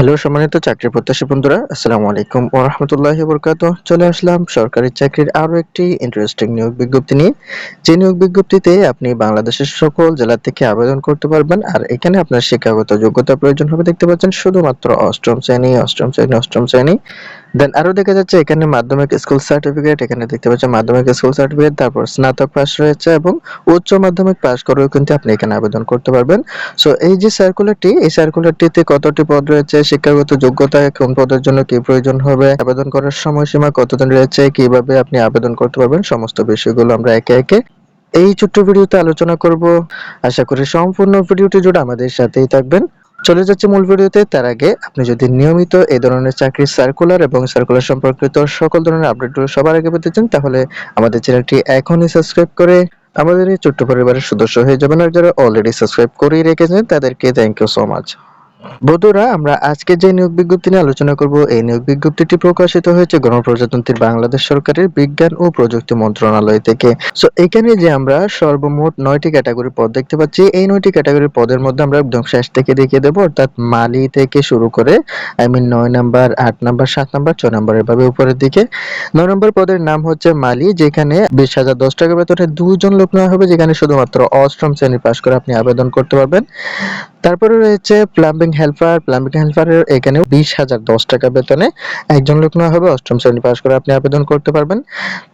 Hello, সম্মানিত চাকরি প্রত্যাশী বন্ধুরা, আসসালামু আলাইকুম ওয়া রাহমাতুল্লাহি ওয়া বারাকাতুহু চলে আসলাম সরকারি চাকরির আরও একটি ইন্টারেস্টিং নিয়োগ বিজ্ঞপ্তি নিয়ে। যে নিয়োগ বিজ্ঞপ্তিতে আপনি বাংলাদেশের সকল জেলা থেকে আবেদন করতে পারবেন, আর এখানে আপনার শিক্ষাগত যোগ্যতা প্রয়োজন হবে। দেখতে পাচ্ছেন, শুধুমাত্র অষ্টম শ্রেণি অষ্টম শ্রেণি অষ্টম শ্রেণি। দেন আরও দেখা যাচ্ছে এখানে মাধ্যমিক স্কুল সার্টিফিকেট এখানে দেখতে পাচ্ছেন মাধ্যমিক স্কুল সার্টিফিকেট তারপর স্নাতক পাস রয়েছে এবং উচ্চ মাধ্যমিক পাস করেও কিন্তু আপনি এখানে আবেদন করতে পারবেন। সো এই যে সার্কুলারটি এই সার্কুলারটিতে কতটি পদ রয়েছে, শিক্ষাগত যোগ্যতা কোন পদের জন্য কি প্রয়োজন হবে, আবেদন করার সময়সীমা কতদিন রয়েছে, কীভাবে আপনি আবেদন করতে পারবেন, সমস্ত বিষয়গুলো আমরা একে একে এই ছোট্ট ভিডিওতে আলোচনা করব। আশা করি সম্পূর্ণ ভিডিওটি জুড়ে আমাদের সাথেই থাকবেন। চলে যাচ্ছে মূল ভিডিওতে। তার আগে আপনি যদি নিয়মিত এই ধরনের চাকরির সার্কুলার এবং সার্কুলার সম্পর্কিত সকল ধরনের আপডেটগুলো সবার আগে পেতে চান, তাহলে আমাদের চ্যানেলটি এখনই সাবস্ক্রাইব করে আমাদের এই ছোট্ট পরিবারের সদস্য হয়ে যাবেন। আর যারা অলরেডি সাবস্ক্রাইব করেই রেখেছেন, তাদেরকে থ্যাংক ইউ সো মাচ বন্ধুরা, আমরা আজকে যে নিয়োগ বিজ্ঞপ্তি নিয়ে আলোচনা করব, এই নিয়োগ বিজ্ঞপ্তিটি প্রকাশিত হয়েছে গণপ্রজাতন্ত্রী বাংলাদেশ সরকারের বিজ্ঞান ও প্রযুক্তি মন্ত্রণালয় থেকে। সো এখানে যে আমরা সর্বমোট নয়টি ক্যাটাগরি পদ দেখতে পাচ্ছি, এই নয়টি ক্যাটাগরির পদের মধ্যে আমরা একদম শেষ থেকে দেখিয়ে দেবো, অর্থাৎ মালি থেকে শুরু করে আই মিন নয় নাম্বার, আট নাম্বার, সাত নাম্বার ছয় নাম্বার এভাবে উপরের দিকে। নয় নম্বর পদের নাম হচ্ছে মালি, যেখানে বিশ হাজার দশ টাকা বেতনে দুজন লোক নেওয়া হবে, যেখানে শুধুমাত্র অষ্টম শ্রেণি পাশ করে আপনি আবেদন করতে পারবেন। তারপরে রয়েছে প্লাম্বিং হেল্পার প্লাম্বিং হেল্পারের এখানেও বিশ হাজার দশ টাকা বেতনে একজন লোক নেওয়া হবে। অষ্টম শ্রেণি পাশ করে আপনি আবেদন করতে পারবেন।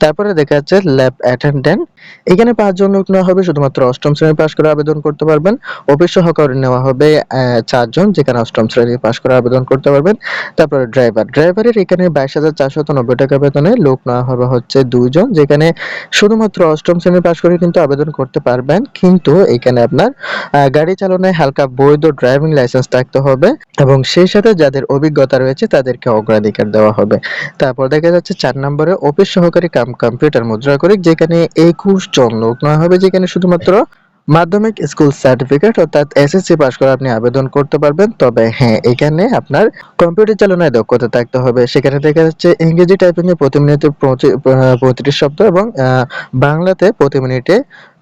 তারপরে দেখা যাচ্ছে ল্যাব অ্যাটেন্ডেন্ট এখানে পাঁচজন লোক নেওয়া হবে, শুধুমাত্র অষ্টম শ্রেণি পাশ করে আবেদন করতে পারবেন। অফিস সহকারী নেওয়া হবে চারজন, যেখানে অষ্টম শ্রেণি পাশ করে আবেদন করতে পারবেন। তারপরে ড্রাইভার, ড্রাইভারের এখানে বাইশ হাজার চারশত নব্বই টাকা বেতনে লোক নেওয়া হবে হচ্ছে দুইজন, যেখানে শুধুমাত্র অষ্টম শ্রেণি পাশ করে কিন্তু আবেদন করতে পারবেন। কিন্তু এখানে আপনার গাড়ি চালনায় হালকা বৈধ ড্রাইভিং লাইসেন্স থাকতে হবে এবং সেই সাথে যাদের অভিজ্ঞতা রয়েছে তাদেরকে অগ্রাধিকার দেওয়া হবে। তারপর দেখা যাচ্ছে চার নম্বরে অফিস সহকারী কাম কম্পিউটার মুদ্রা করে যেখানে একুশ জন লোক নেওয়া হবে, যেখানে শুধুমাত্র মাধ্যমিক স্কুল সার্টিফিকেট অর্থাৎ এসএসসি পাস করে আপনি আবেদন করতে পারবেন। তবে হ্যাঁ এখানে আপনার কম্পিউটার চালনায় দক্ষতা থাকতে হবে। সেখানে দেখা যাচ্ছে ইংরেজি টাইপিং এ প্রতি মিনিটে পঁয়ত্রিশ শব্দ এবং বাংলাতে প্রতি মিনিটে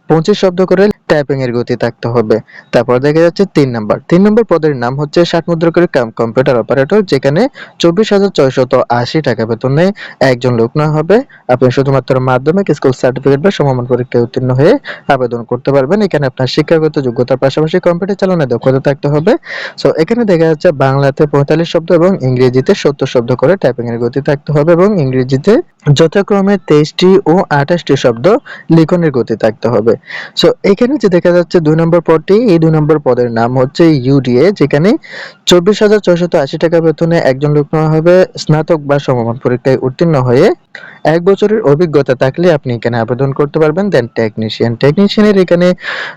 পঁচিশ শব্দ করে টাইপিং এর গতি থাকতে হবে। তারপর দেখা যাচ্ছে তিন নাম্বার। তিন নম্বর পদের নাম হচ্ছে ষাট মুদ্রা করে কাম- কম্পিউটার অপারেটর যেখানে চব্বিশ হাজার ছয়শত আশি টাকা বেতনে একজন লোক নেওয়া হবে। আপনি শুধুমাত্র মাধ্যমিক স্কুল সার্টিফিকেট বা সমমান পরীক্ষায় উত্তীর্ণ হয়ে আবেদন করতে পারবেন। এখানে আপনার শিক্ষাগত যোগ্যতার পাশাপাশি কম্পিউটার চালানোর দক্ষতা থাকতে হবে। সো এখানে দেখা যাচ্ছে বাংলাতে পঁয়তাল্লিশ শব্দ এবং ইংরেজিতে সত্তর শব্দ করে টাইপিং এর গতি থাকতে হবে এবং ইংরেজিতে যথাক্রমে তেইশটি ও আঠাশটি শব্দ লিখনের গতি থাকতে হবে। সো এখানে যে দেখা যাচ্ছে দুই নম্বর পদটি, এই দুই নম্বর পদের নাম হচ্ছে ইউডিএ যেখানে চব্বিশ হাজার ছয়শত আশি টাকা বেতনে একজন লোক নেওয়া হবে, স্নাতক বা সমমান পরীক্ষায় উত্তীর্ণ হয়ে এক বছরের অভিজ্ঞতা থাকলে আপনি এখানে আবেদন করতে পারবেন। দেন টেকনিশিয়ান টেকনিশিয়ানের এখানে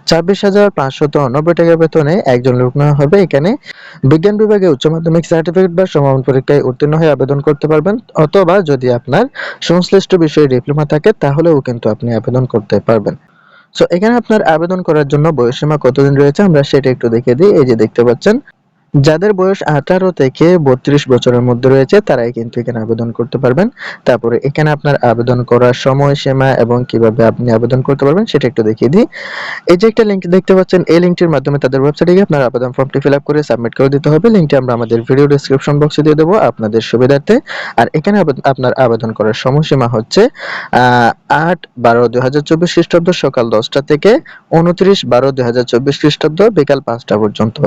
ছাব্বিশ হাজার পাঁচশত নব্বই টাকা বেতনে একজন লোক নেওয়া হবে। এখানে বিজ্ঞান বিভাগে উচ্চ মাধ্যমিক সার্টিফিকেট বা সমাপন পরীক্ষায় উত্তীর্ণ হয়ে আবেদন করতে পারবেন। অথবা যদি আপনার সংশ্লিষ্ট বিষয়ে ডিপ্লোমা থাকে, তাহলেও কিন্তু আপনি আবেদন করতে পারবেন। সো এখানে আপনার আবেদন করার জন্য বয়সসীমা কতদিন রয়েছে? আমরা সেটা একটু দেখে দিই। এই যে দেখতে পাচ্ছেন যাদের বয়স আঠারো থেকে বত্রিশ বছরের মধ্যে রয়েছে, তারাই কিন্তু এখানে আবেদন করতে পারবেন। তারপরে এখানে আপনার আবেদন করার সময়সীমা এবং কীভাবে আপনি আবেদন করতে পারবেন, সেটা একটু দেখিয়ে দিই। এই যে একটা লিঙ্ক দেখতে পাচ্ছেন, এই লিঙ্কটির মাধ্যমে তাদের ওয়েবসাইটে গিয়ে আপনার আবেদন ফর্মটি ফিল আপ করে সাবমিট করে দিতে হবে। লিঙ্কটি আমরা আমাদের ভিডিও ডেসক্রিপশন বক্সে দিয়ে দেবো আপনাদের সুবিধার্থে। আর এখানে আপনার আবেদন করার সময়সীমা হচ্ছে আট বারো দুই হাজার চব্বিশ খ্রিস্টাব্দ সকাল দশটা থেকে উনত্রিশ বারো দুই হাজার চব্বিশ খ্রিস্টাব্দ বিকাল পাঁচটা পর্যন্ত।